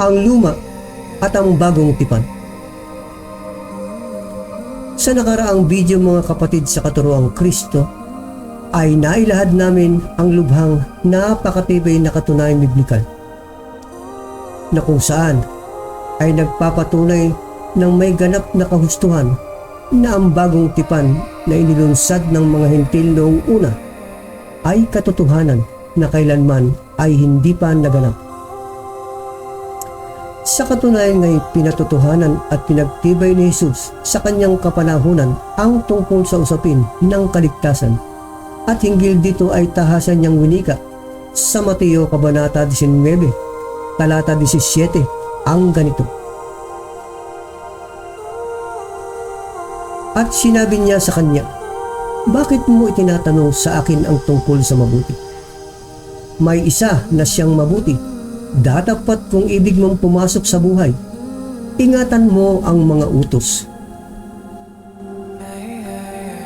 ang luma at ang bagong tipan. Sa nakaraang video mga kapatid sa katuroang Kristo, ay nailahad namin ang lubhang napakatibay na katunayan biblikal na kung saan ay nagpapatunay ng may ganap na kahustuhan na ang bagong tipan na inilunsad ng mga hintil noong una ay katotohanan na kailanman ay hindi pa naganap. Sa katunayan ngay pinatotohanan at pinagtibay ni Jesus sa kanyang kapanahunan ang tungkol sa usapin ng kaligtasan at hinggil dito ay tahasan niyang winika sa Mateo Kabanata 19, talata 17 ang ganito. At sinabi niya sa kanya, Bakit mo itinatanong sa akin ang tungkol sa mabuti? May isa na siyang mabuti. Datapat kung ibig mong pumasok sa buhay. Ingatan mo ang mga utos.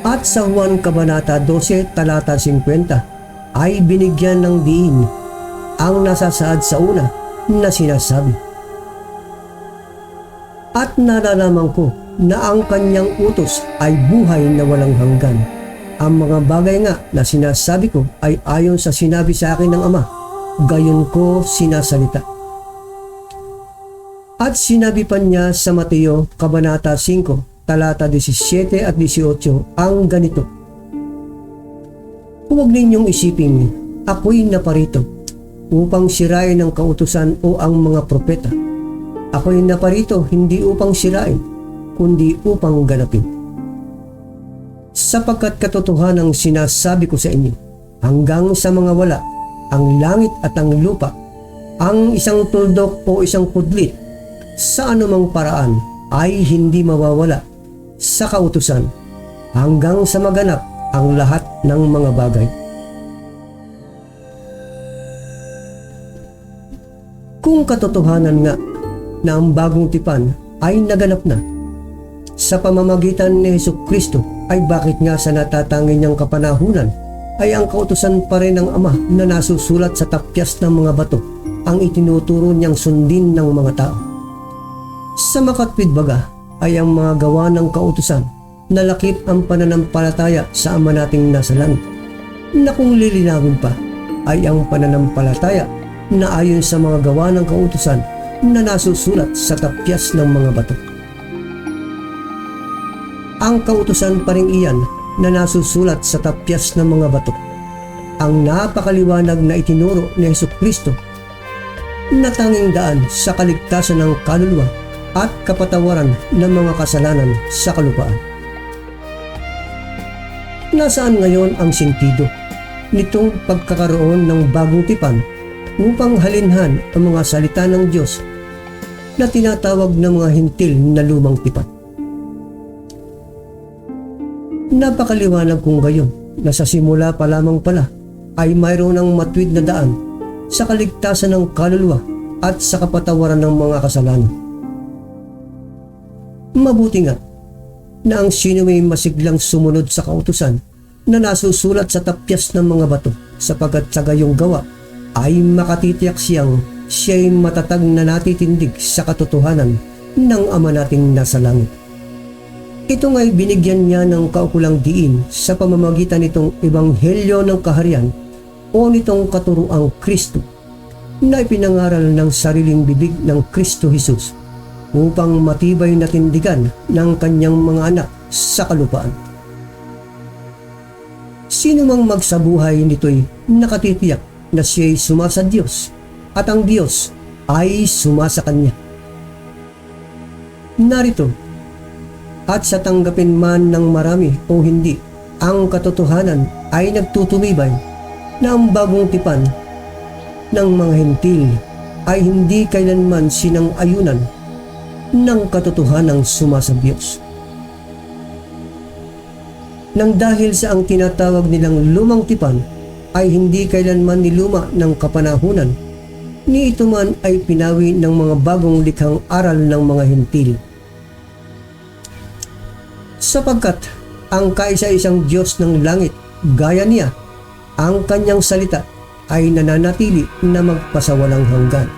At sa Juan Kabanata 12, talata 50, ay binigyan ng diin ang nasasaad sa una na sinasabi. At nalalaman ko na ang kanyang utos ay buhay na walang hanggan. Ang mga bagay nga na sinasabi ko ay ayon sa sinabi sa akin ng Ama, gayon ko sinasalita. At sinabi pa niya sa Mateo, Kabanata 5, talata 17 at 18 ang ganito. Huwag ninyong isiping, ako'y naparito upang sirain ang kautusan o ang mga propeta. Ako'y naparito hindi upang sirain, kundi upang ganapin. Sapagkat katotohanan ang sinasabi ko sa inyo, hanggang sa mga wala, ang langit at ang lupa, ang isang tuldok o isang kudlit, sa anumang paraan ay hindi mawawala sa kautusan hanggang sa maganap ang lahat ng mga bagay. Kung katotohanan nga na ang bagong tipan ay naganap na sa pamamagitan ni Heso Kristo ay bakit nga sa natatangin niyang kapanahunan ay ang kautusan pa rin ng Ama na nasusulat sa tapyas ng mga bato ang itinuturo niyang sundin ng mga tao. Sa makatwid baga ay ang mga gawa ng kautusan na lakip ang pananampalataya sa Ama nating nasa langit na kung lilinawin pa ay ang pananampalataya na ayon sa mga gawa ng kautusan na nasusulat sa tapyas ng mga bato. Ang kautusan pa rin iyan na nasusulat sa tapyas ng mga bato. Ang napakaliwanag na itinuro ni Yesu Kristo na tanging daan sa kaligtasan ng kaluluwa at kapatawaran ng mga kasalanan sa kalupaan. Nasaan ngayon ang sentido nitong pagkakaroon ng bagong tipan upang halinhan ang mga salita ng Diyos na tinatawag ng mga hintil na lumang tipan? Napakaliwanag kung gayon na sa simula pa lamang pala ay mayroon ng matwid na daan sa kaligtasan ng kaluluwa at sa kapatawaran ng mga kasalanan. Mabuti nga na ang sino may masiglang sumunod sa kautusan na nasusulat sa tapyas ng mga bato sapagkat sa gayong gawa ay makatitiyak siyang siya'y matatag na natitindig sa katotohanan ng Ama nating nasa langit. Ito nga'y binigyan niya ng kaukulang diin sa pamamagitan nitong ebanghelyo ng kaharian o nitong katuruang Kristo na ipinangaral ng sariling bibig ng Kristo Jesus upang matibay na tindigan ng kanyang mga anak sa kalupaan. Sino mang magsabuhay nito'y nakatitiyak na siya'y sumasa Diyos at ang Diyos ay sumasa Kanya. Narito, at sa tanggapin man ng marami o hindi, ang katotohanan ay nagtutumibay na ang bagong tipan ng mga hentil ay hindi kailanman sinang ayunan ng katotohanang sumasa Diyos. Nang dahil sa ang tinatawag nilang lumang tipan ay hindi kailanman niluma ng kapanahunan, ni ito man ay pinawi ng mga bagong likhang aral ng mga hentil. Sapagkat ang kaisa-isang Diyos ng langit, gaya niya, ang kanyang salita ay nananatili na magpasawalang hanggan.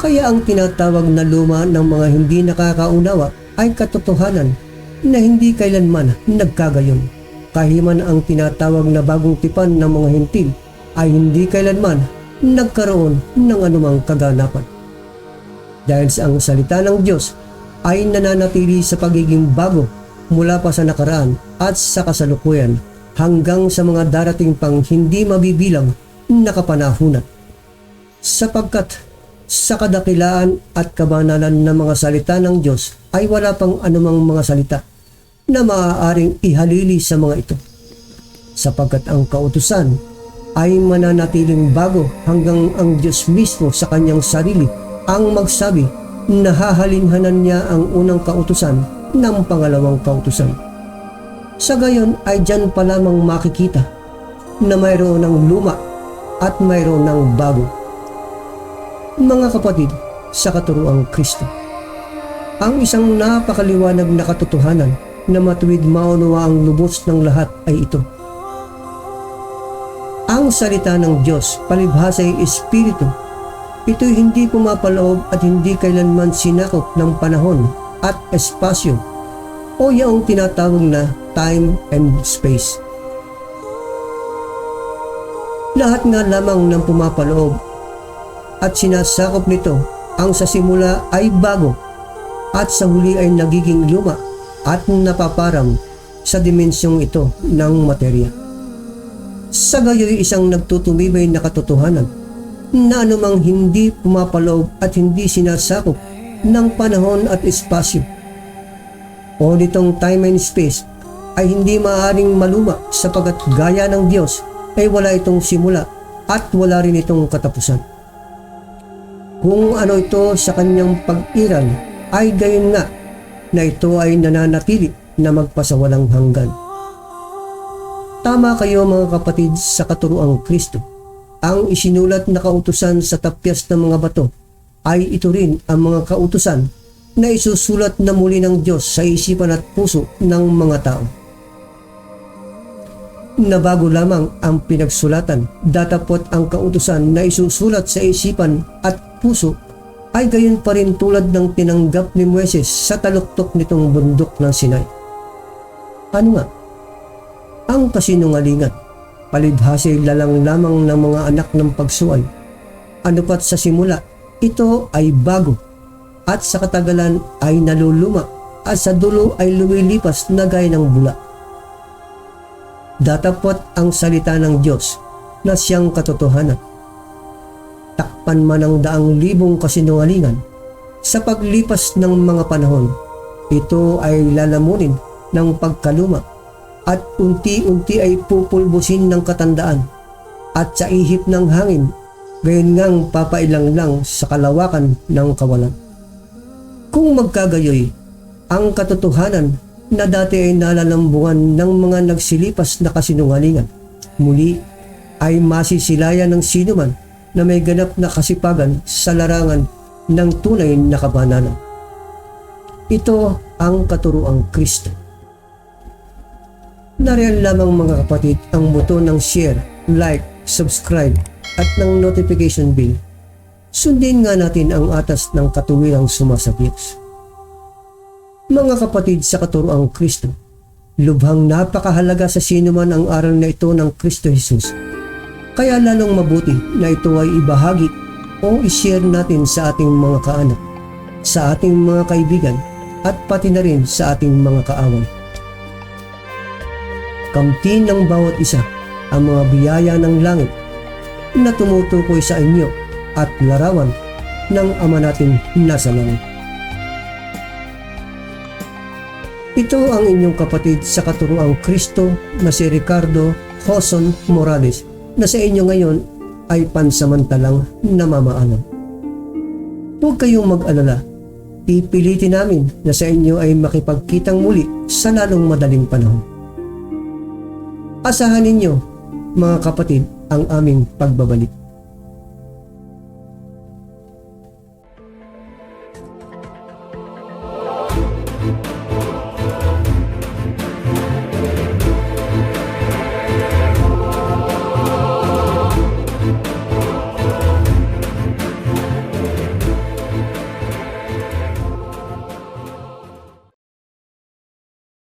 Kaya ang tinatawag na luma ng mga hindi nakakaunawa ay katotohanan na hindi kailanman nagkagayon. Kahiman ang tinatawag na bagong tipan ng mga hintil ay hindi kailanman nagkaroon ng anumang kaganapan. Dahil sa ang salita ng Diyos ay nananatili sa pagiging bago mula pa sa nakaraan at sa kasalukuyan hanggang sa mga darating pang hindi mabibilang na kapanahunan. Sapagkat sa kadakilaan at kabanalan ng mga salita ng Diyos ay wala pang anumang mga salita na maaaring ihalili sa mga ito. Sapagkat ang kautusan ay mananatiling bago hanggang ang Diyos mismo sa kanyang sarili ang magsabi na hahalinhanan niya ang unang kautusan ng pangalawang kautusan. Sa gayon ay dyan pa lamang makikita na mayroon ng luma at mayroon ng bago. Mga kapatid, sa katuruang Kristo. Ang isang napakaliwanag na katotohanan na matuwid maunawa ang lubos ng lahat ay ito. Ang salita ng Diyos palibhasa ay Espiritu. Ito'y hindi pumapaloob at hindi kailanman sinakop ng panahon at espasyo o yung tinatawag na time and space. Lahat nga lamang ng pumapaloob at sinasakop nito ang sa simula ay bago at sa huli ay nagiging luma at napaparam sa dimensyong ito ng materya. Sa gayoy isang nagtutumibay na katotohanan na anumang hindi pumapaloob at hindi sinasakop ng panahon at espasyo o nitong time and space ay hindi maaaring maluma sapagat gaya ng Diyos ay wala itong simula at wala rin itong katapusan. Kung ano ito sa kanyang pag-iral ay gayon nga na ito ay nananatili na magpasawalang hanggan. Tama kayo mga kapatid sa katuruang Kristo. Ang isinulat na kautusan sa tapyas ng mga bato ay ito rin ang mga kautusan na isusulat na muli ng Diyos sa isipan at puso ng mga tao. Na bago lamang ang pinagsulatan, datapot ang kautusan na isusulat sa isipan at puso ay gayon pa rin tulad ng tinanggap ni Moises sa taluktok nitong bundok ng Sinai. Ano nga? Ang kasinungalingan, palibhasa lalang lamang ng mga anak ng pagsuway. Ano pat sa simula, ito ay bago at sa katagalan ay naluluma at sa dulo ay lumilipas na gaya ng bula. Datapot ang salita ng Diyos na siyang katotohanan. Takpan man ang daang libong kasinungalingan, sa paglipas ng mga panahon, ito ay lalamunin ng pagkaluma at unti-unti ay pupulbusin ng katandaan at sa ihip ng hangin, gayon ngang papailang lang sa kalawakan ng kawalan. Kung magkagayoy, ang katotohanan na dati ay nalalambungan ng mga nagsilipas na kasinungalingan, muli ay masisilayan ng sinuman na may ganap na kasipagan sa larangan ng tunay na kabanalan. Ito ang katuruang Kristo. Nariyan lamang mga kapatid ang buto ng share, like, subscribe at ng notification bell. Sundin nga natin ang atas ng katuwirang sumasabits. Mga kapatid sa katuroang Kristo, lubhang napakahalaga sa sino man ang aral na ito ng Kristo Jesus. Kaya lalong mabuti na ito ay ibahagi o ishare natin sa ating mga kaanak, sa ating mga kaibigan, at pati na rin sa ating mga kaaway. Kamti ng bawat isa ang mga biyaya ng langit na tumutukoy sa inyo at larawan ng Ama natin nasa langit. Ito ang inyong kapatid sa katuruang Kristo na si Ricardo Hoson Morales na sa inyo ngayon ay pansamantalang namamaalam. Huwag kayong mag-alala. Pipilitin namin na sa inyo ay makipagkitang muli sa lalong madaling panahon. Asahan ninyo, mga kapatid, ang aming pagbabalik.